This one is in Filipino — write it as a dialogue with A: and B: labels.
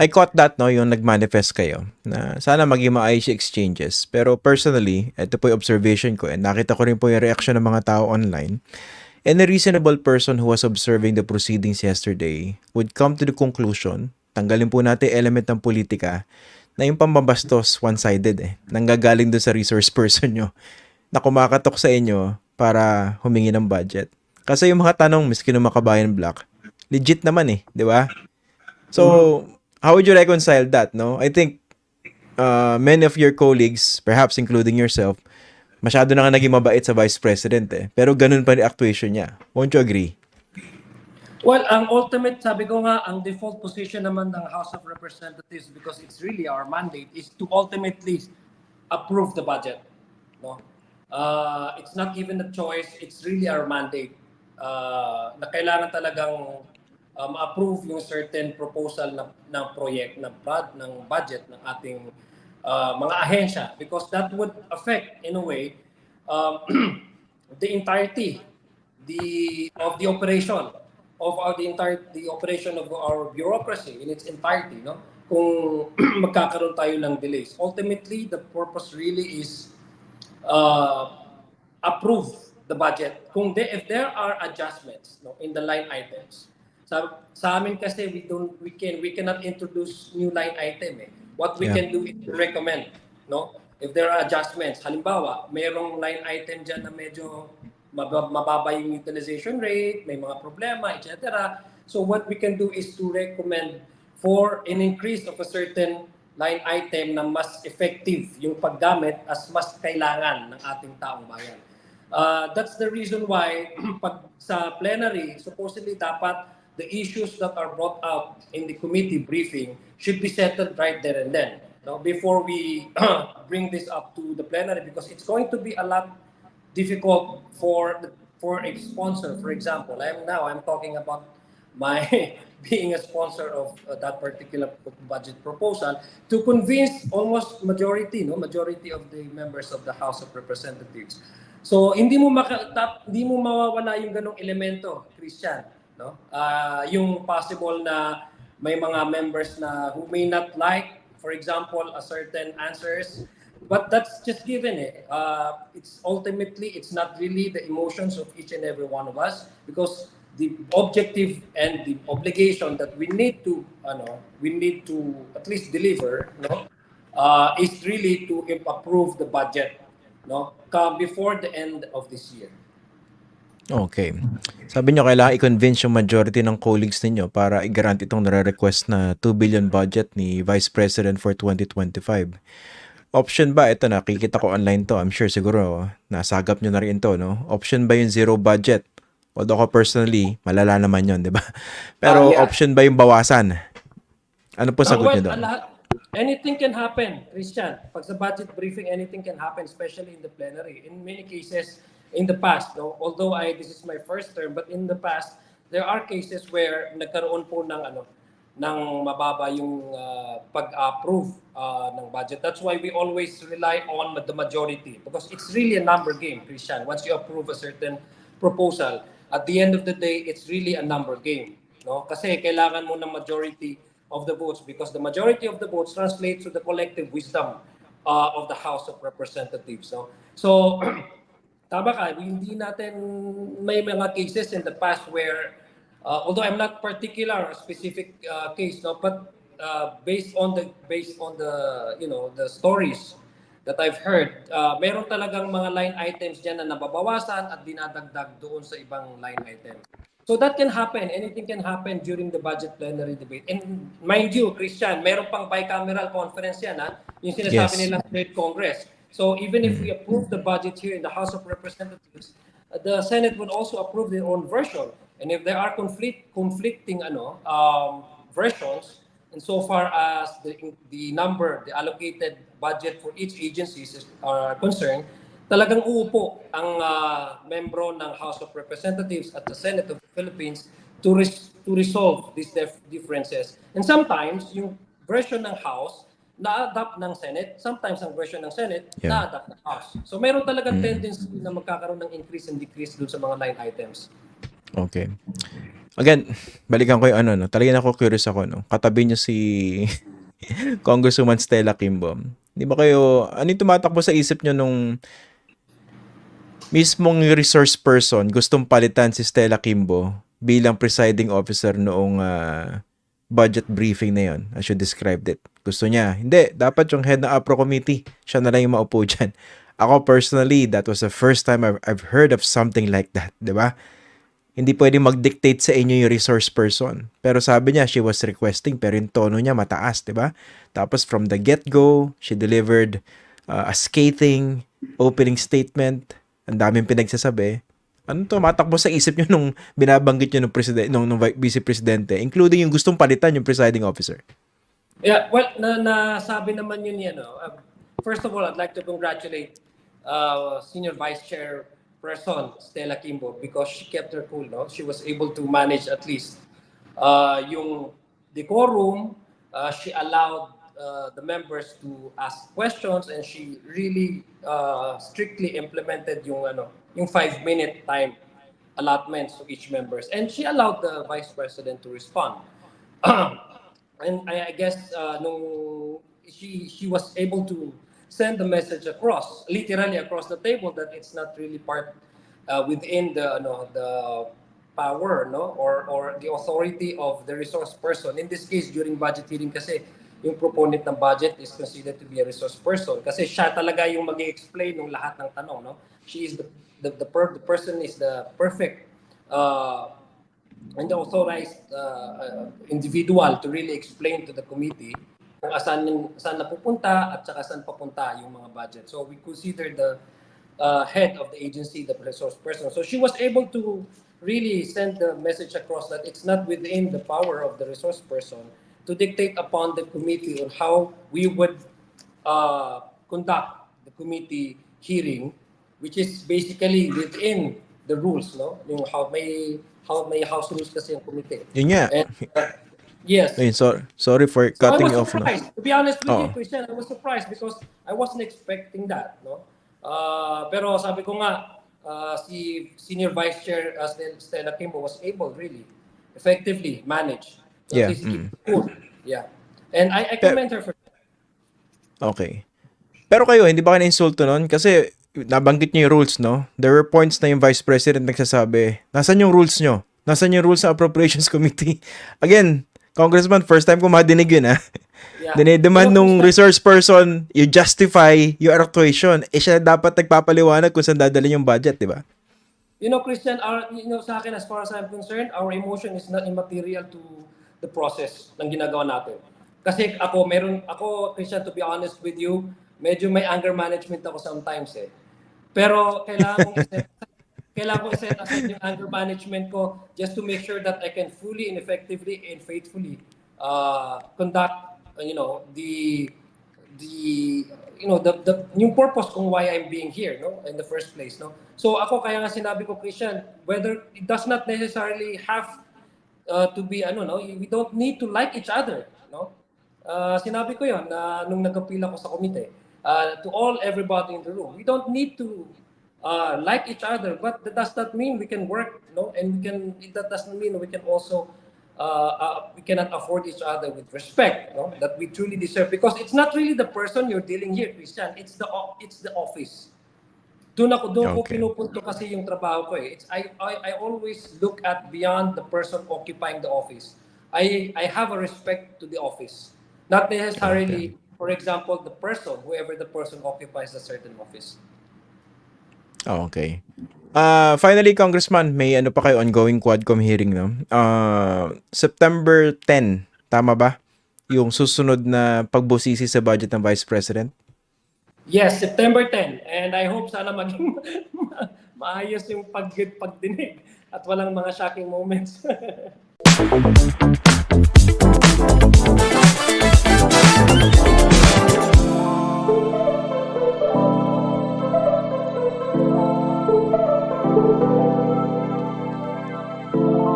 A: I caught that, no, yung nag-manifest kayo, na sana maging maayos yung exchanges. Pero personally, ito po yung observation ko, and nakita ko rin po yung reaction ng mga tao online. Any reasonable person who was observing the proceedings yesterday would come to the conclusion, tanggalin po natin element ng politika, na yung pambabastos one-sided eh. Nanggagaling doon sa resource person nyo na kumakatok sa inyo para humingi ng budget. Kasi yung mga tanong, miski ng makabayan black, legit naman eh, di ba? So, how would you reconcile that, no? I think uh, many of your colleagues, perhaps including yourself, masyado na nga naging mabait sa vice president eh. Pero ganun pa rin actuation niya. Won't you agree?
B: Well, ang ultimate, sabi ko nga, ang default position naman ng House of Representatives because it's really our mandate is to ultimately approve the budget. No? Uh, it's not even a choice, it's really our mandate uh, na kailangan talagang um, approve yung certain proposal na, ng project, ng, prod, ng budget ng ating uh, mga ahensya. Because that would affect, in a way, um, the entirety the of the operation of our, the entire the operation of our bureaucracy in its entirety no? Kung magkakaroon tayo ng delays. Ultimately the purpose really is uh, approve the budget. Kung de, if there are adjustments no in the line items sa sa amin kasi we don't we can we cannot introduce new line item eh what we
A: Yeah.
B: can do is to recommend no if there are adjustments halimbawa mayroong line item diyan na medyo mab- mababa yung utilization rate, may mga problema, etc. So what we can do is to recommend for an increase of a certain line item na mas effective yung paggamit as mas kailangan ng ating taong bayan. Uh, that's the reason why pag sa plenary, supposedly dapat the issues that are brought out in the committee briefing should be settled right there and then. No, before we bring this up to the plenary because it's going to be a lot difficult for for a sponsor. For example, I'm now I'm talking about my being a sponsor of uh, that particular budget proposal to convince almost majority, no, majority of the members of the House of Representatives. So hindi mo maka, tap, hindi mo mawawala yung ganong elemento, Christian, no? Ah, yung possible na may mga members na who may not like, for example, a certain answers but that's just given it. Uh, it's ultimately it's not really the emotions of each and every one of us because the objective and the obligation that we need to, ano, we need to at least deliver, no, uh, is really to approve the budget, no, before the end of this year.
A: Okay. Sabi nyo, kailangan i-convince yung majority ng colleagues ninyo para i-grant itong nare-request na 2 billion budget ni Vice President for 2025. Option ba? Ito, nakikita ko online to. I'm sure siguro nasagap nyo na rin to, no? Option ba yung zero budget? Although ako personally, malala naman yun, di ba? Pero
B: Ah, yeah.
A: option ba yung bawasan? Ano po sagot
B: well,
A: nyo doon?
B: anything can happen, Christian. Pag sa budget briefing, anything can happen, especially in the plenary. In many cases, in the past, no, although I this is my first term, but in the past, there are cases where nagkaroon po ng ano, ng mababa yung uh, pag-approve uh, ng budget. That's why we always rely on the majority because it's really a number game, Christian. Once you approve a certain proposal, at the end of the day, it's really a number game. No? Kasi kailangan mo ng majority of the votes because the majority of the votes translates to the collective wisdom uh, of the House of Representatives. No? So, tama ka, hindi natin may mga cases in the past where uh, although I'm not particular specific uh, case no but uh, based on the based on the you know the stories that I've heard uh, meron talagang mga line items diyan na nababawasan at dinadagdag doon sa ibang line item. So that can happen. Anything can happen during the budget plenary debate. And mind you, Christian, meron pang bicameral conference yan, ha? Yung sinasabi
A: Yes.
B: nilang Senate Congress. So even if we approve the budget here in the House of Representatives, uh, the Senate would also approve their own version. And if there are conflict conflicting ano um, versions, and so far as the the number, the allocated budget for each agency is are concerned, talagang uupo ang uh, membro ng House of Representatives at the Senate of the Philippines to res- to resolve these dif- differences. And sometimes yung version ng House na-adapt ng Senate, sometimes ang version ng Senate
A: Yeah.
B: na-adapt ng House. So meron talagang tendency na magkakaroon ng increase and decrease dun sa mga line items.
A: Okay. Again, balikan ko yung ano, no? Talagang ako curious ako, no? Katabi niyo si Congresswoman Stella Kimbo. Di ba kayo, ano yung tumatakbo sa isip niyo nung mismong resource person gustong palitan si Stella Kimbo bilang presiding officer noong ah, budget briefing na yon as you described it. Gusto niya, hindi, dapat yung head ng APRO committee, siya na lang yung maupo dyan. Ako personally, that was the first time I've, I've heard of something like that, di ba? Hindi pwedeng mag-dictate sa inyo yung resource person. Pero sabi niya, she was requesting, pero yung tono niya mataas, di ba? Tapos from the get-go, she delivered uh, a scathing opening statement. Ang daming pinagsasabi. Ano to, matakbo sa isip niyo nung binabanggit niyo nung, president, nung, nung vi- vice presidente, including yung gustong palitan yung presiding officer.
B: Yeah, well, na nasabi naman yun yan. No? Uh, first of all, I'd like to congratulate uh, Senior Vice Chair Person Stella Kimbo because she kept her cool. No? She was able to manage at least uh, yung decorum. Uh, she allowed uh, the members to ask questions and she really uh, strictly implemented yung ano yung five minute time allotments to each members and she allowed the vice president to respond and I, I guess uh, nung she she was able to send the message across, literally across the table, that it's not really part uh, within the no the power no or or the authority of the resource person. In this case, during budget hearing kasi yung proponent ng budget is considered to be a resource person kasi siya talaga yung mag explain ng lahat ng tanong no she is the the the, per, the person is the perfect uh, and the authorized uh, uh, individual to really explain to the committee kung asan, saan napupunta at saka saan papunta yung mga budget. So we consider the uh, head of the agency the resource person. So she was able to really send the message across that it's not within the power of the resource person to dictate upon the committee on how we would uh, conduct the committee hearing, which is basically within the rules, no? Yung how may how may house rules kasi yung committee.
A: Yun nga.
B: And uh, yes.
A: Ayun, so, sorry for cutting
B: So I was
A: you off. No?
B: surprised. To be honest with
A: Oo.
B: you, Christian, I was surprised because I wasn't expecting that, no? Uh, pero sabi ko nga, uh, si Senior Vice Chair uh, Stel- Stella Kimbo was able really effectively manage.
A: Yeah, mm.
B: cool. Yeah. And I, I commend her for that.
A: Okay. Pero kayo, hindi ba kayo na-insulto nun? Kasi nabanggit niyo yung rules, no? There were points na yung Vice President nagsasabi, nasan yung rules nyo? Nasan yung rules sa Appropriations Committee? Again, Congressman, first time ko madinig yun, ha?
B: Yeah.
A: Dinidemand
B: Pero,
A: nung resource person, you justify your actuation. Eh, siya dapat nagpapaliwanag kung saan dadalhin yung budget, di ba?
B: You know, Christian, our, you know, sa akin, as far as I'm concerned, our emotion is not immaterial to the process ng ginagawa natin. Kasi ako, meron, ako, Christian, to be honest with you, medyo may anger management ako sometimes eh. Pero kailangan kong kailangan kong iset aside yung anger management ko just to make sure that I can fully and effectively and faithfully uh, conduct, uh, you know, the the you know the the yung purpose kung why I'm being here no in the first place no so ako kaya nga sinabi ko Christian whether it does not necessarily have uh, to be ano no? We don't need to like each other no? Uh, sinabi ko yon na nung nagkapila ko sa komite uh, to all everybody in the room we don't need to uh, like each other but that does not mean we can work no? And we can that doesn't mean we can also uh, uh, we cannot afford each other with respect no? that we truly deserve because it's not really the person you're dealing here Christian. It's the it's the office doon ako doon ko
A: Okay.
B: pinupunto kasi yung trabaho ko eh it's I, I I always look at beyond the person occupying the office I I have a respect to the office not necessarily for example the person whoever the person occupies a certain office
A: Oh, okay. Uh, finally, Congressman, may ano pa kayo ongoing Quadcom hearing, no? Uh, September 10, tama ba? Yung susunod na pagbusisi sa budget ng Vice President?
B: Yes, September 10. And I hope sana maging maayos yung pag pagdinig at walang mga shocking moments.